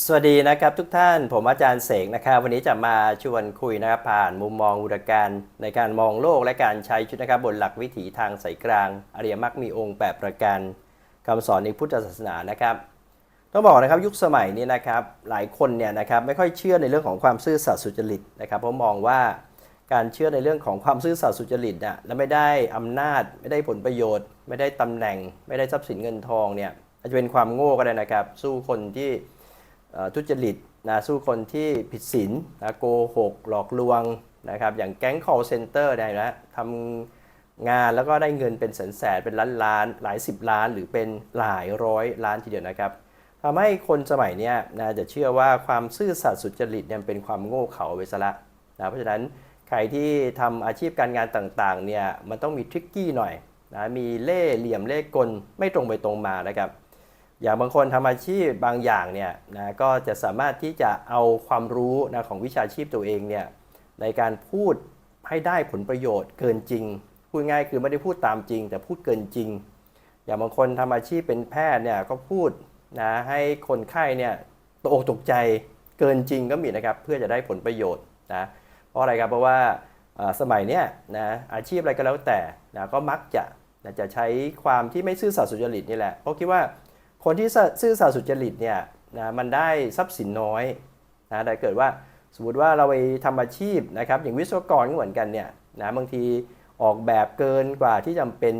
สวัสดีนะครับทุกท่านผมอาจารย์เสกนะครับวันนี้จะมาชวนคุยนะครับผ่านมุมมองอุดการในการมองโลกและการใช้ชีวิตนะครับบนหลักวิถีทางสายกลาง อริยมรรคมีองค์ 8 ประการคำสอนในพุทธศาสนานะครับ ต้องบอกนะครับยุคสมัยนี้นะครับหลายคนเนี่ยนะครับไม่ค่อยเชื่อในเรื่องของความซื่อสัตย์สุจริตนะครับเพราะมองว่าการเชื่อในเรื่องของความซื่อสัตย์สุจริตน่ะแล้วไม่ได้อำนาจ ไม่ได้ผลประโยชน์ ไม่ได้ตำแหน่ง ไม่ได้ทรัพย์สินเงินทองเนี่ยอาจจะเป็นความโง่ก็ได้นะครับ สู้คนที่ ทุจริตนะสู้คนที่ผิดศีลนะโกหกหลอกลวงนะครับอย่างแก๊ง call center ได้นะทำงานแล้วก็ได้เงินเป็นแสนแสนเป็นล้านล้านหลายสิบล้าน หรือเป็นหลายร้อยล้านทีเดียวนะครับทำให้คนสมัยนี้นะจะเชื่อว่าความซื่อสัตย์สุจริตเนี่ยเป็นความโง่เขลาไปซะละนะเพราะฉะนั้นใครที่ทำอาชีพการงานต่างๆเนี่ยมันต้องมีทริกกี้หน่อยนะมีเล่ห์เหลี่ยมเล่กลไม่ตรงไปตรงมานะครับ อย่างบางคนทำอาชีพบางอย่างเนี่ยนะก็จะสามารถที่จะเอาความรู้นะของวิชาชีพตัวเองเนี่ยในการพูดให้ได้ผลประโยชน์เกินจริง พูดง่ายคือไม่ได้พูดตามจริง แต่พูดเกินจริง อย่างบางคนทำอาชีพเป็นแพทย์เนี่ยก็พูดนะให้คนไข้เนี่ยตกอกตกใจเกินจริงก็มีนะครับเพื่อจะได้ผลประโยชน์นะเพราะอะไรครับเพราะว่าสมัยเนี้ยนะอาชีพอะไรก็แล้วแต่นะก็มักจะนะจะใช้ความที่ไม่ซื่อสัตย์สุจริตนี่แหละเพราะคิดว่า คนที่ซื่อสัตย์สุจริตเนี่ยนะมันได้ทรัพย์สินน้อยนะแต่เกิดว่าสมมติว่าเราไปทำอาชีพนะครับ อย่างวิศวกรก็เหมือนกันเนี่ยนะบางทีออกแบบเกินกว่าที่จำเป็น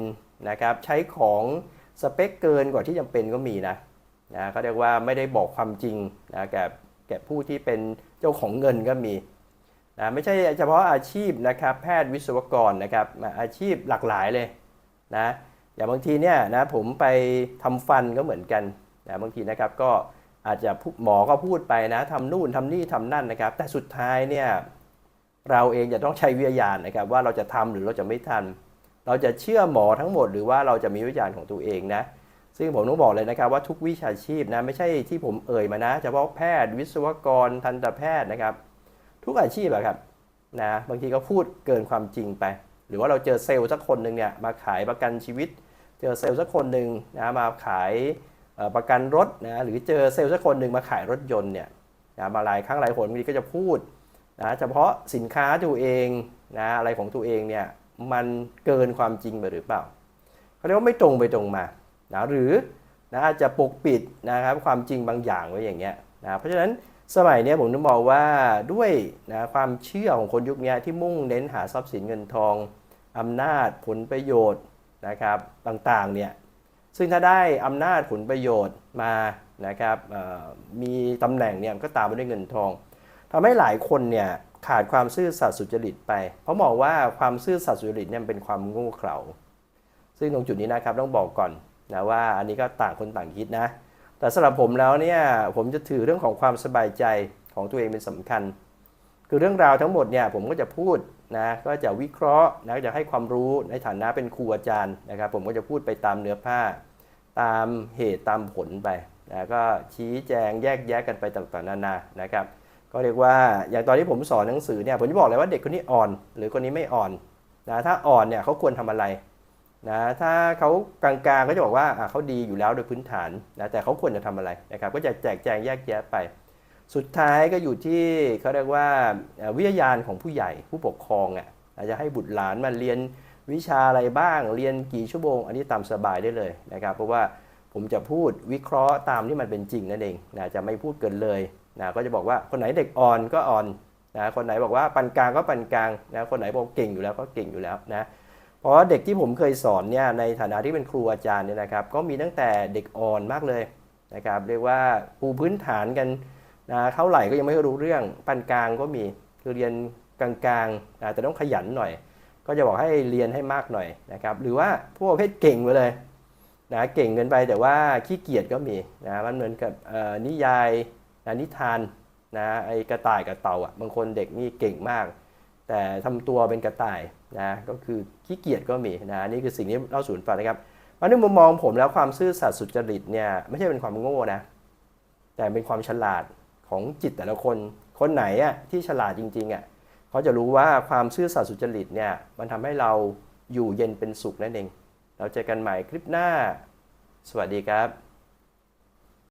นะครับใช้ของสเปคเกินกว่าที่จำเป็นก็มีนะนะเขาเรียกว่าไม่ได้บอกความจริงนะแก่แก่ผู้ที่เป็นเจ้าของเงินก็มีนะไม่ใช่เฉพาะอาชีพนะครับแพทย์วิศวกรนะครับอาชีพหลากหลายเลยนะ อย่างบางทีเนี่ยนะผมไปทำฟันก็เหมือนกันนะบางทีนะครับก็อาจจะหมอก็พูดไปนะทำนู่นทำนี่ทำนั่นนะครับ แต่สุดท้ายเนี่ยเราเองจะต้องใช้วิทยาณนะครับ ว่าเราจะทำหรือเราจะไม่ทำเราจะเชื่อหมอทั้งหมดหรือว่าเราจะมีวิทยาณของตัวเองนะ ซึ่งผมต้องบอกเลยนะครับว่าทุกวิชาชีพนะไม่ใช่ที่ผมเอ่ยมานะเฉพาะแพทย์วิศวกรทันตแพทย์นะครับ ทุกอาชีพอะครับนะบางทีก็พูดเกินความจริงไป หรือว่าเราเจอเซลล์สักคนหนึ่งเนี่ยมาขายประกันชีวิต เจอเซลล์สักคนหนึ่งนะมาขายประกันรถนะหรือเจอเซลล์สักคนหนึ่งมาขายรถยนต์เนี่ยนะมาหลายครั้งหลายหนบางทีก็จะพูดนะเฉพาะสินค้าตัวเองนะอะไรของตัวเองเนี่ยมันเกินความจริงไปหรือเปล่าเขาเรียกว่าไม่ตรงไปตรงมานะหรือนะอาจจะปกปิดนะครับความจริงบางอย่างไว้อย่างเงี้ยนะเพราะฉะนั้นสมัยนี้ผมต้องบอกว่าด้วยนะความเชื่อของคนยุคเนี้ยที่มุ่งเน้นหาทรัพย์สินเงินทอง อำนาจผลประโยชน์นะครับต่างๆเนี่ยซึ่งถ้าได้อำนาจผลประโยชน์มานะครับมีตำแหน่งเนี่ยก็ตามมาด้วยเงินทองทำให้หลายคนเนี่ยขาดความซื่อสัตย์สุจริตไป เพราะมองว่าความซื่อสัตย์สุจริตเนี่ยเป็นความโง่เขลาซึ่งตรงจุดนี้นะครับต้องบอกก่อนนะว่าอันนี้ก็ต่างคนต่างคิดนะ แต่สำหรับผมแล้วเนี่ยผมจะถือเรื่องของความสบายใจของตัวเองเป็นสำคัญ คือเรื่องราวทั้งหมดเนี่ยผมก็จะพูด นะก็จะวิเคราะห์นะจะให้ความรู้ในฐานะเป็นครูอาจารย์นะครับ ผมก็จะพูดไปตามเนื้อผ้า ตามเหตุตามผลไปนะก็ชี้แจงแยกแยะกันไปต่างๆนานานะครับ ก็เรียกว่าอย่างตอนที่ผมสอนหนังสือเนี่ยผมจะบอกเลยว่าเด็กคนนี้อ่อน หรือคนนี้ไม่อ่อนนะถ้าอ่อนเนี่ยเขาควรทำอะไรนะถ้าเขากลางๆก็จะบอกว่าเขาดีอยู่แล้วโดยพื้นฐานนะแต่เขาควรจะทำอะไรนะครับ ก็จะแจกแจงแยกแยะไป สุดท้ายก็อยู่ที่เขาเรียกว่าวิทยาณของผู้ใหญ่ผู้ปกครองอะอาจจะให้บุตรหลานมาเรียนวิชาอะไรบ้าง เรียนกี่ชั่วโมง อันนี้ตามสบายได้เลยนะครับเพราะว่าผมจะพูดวิเคราะห์ตามที่มันเป็นจริงนั่นเองนะจะไม่พูดเกินเลยนะก็จะบอกว่าคนไหนเด็กอ่อนก็อ่อนนะคนไหนบอกว่าปานกลางก็ปานกลางนะคนไหนบอกเก่งอยู่แล้วก็เก่งอยู่แล้วนะเพราะว่าเด็กที่ผมเคยสอนเนี่ยในฐานะที่เป็นครูอาจารย์เนี่ยนะครับ ก็มีตั้งแต่เด็กอ่อนมากเลยนะครับเรียกว่าปูพื้นฐานกัน นะเท่าไหร่ก็ยังไม่รู้เรื่องปานกลางก็มีคือเรียนกลางๆนะแต่ต้องขยันหน่อย ก็จะบอกให้เรียนให้มากหน่อยนะครับหรือว่าพวกประเภทเก่งไปเลยนะเก่งเกินไปแต่ว่าขี้เกียจก็มีนะมันเหมือนกับนิยายนะนิทานนะไอ้กระต่ายกับเต่าอะบางคนเด็กนี่เก่งมาก แต่ทำตัวเป็นกระต่ายนะก็คือขี้เกียจก็มีนะนี่คือสิ่งที่เล่าสู่กันฟังนะครับเพราะในมุมมองผมแล้วความซื่อสัตย์สุจริตเนี่ยไม่ใช่เป็นความโง่นะแต่เป็นความฉลาด ของจิตแต่ละคน คนไหนอะที่ฉลาดจริงๆอะเขาจะรู้ว่าความซื่อสัตย์สุจริตเนี่ยมันทำให้เราอยู่เย็นเป็นสุขนั่นเอง เราเจอกันใหม่คลิปหน้า สวัสดีครับ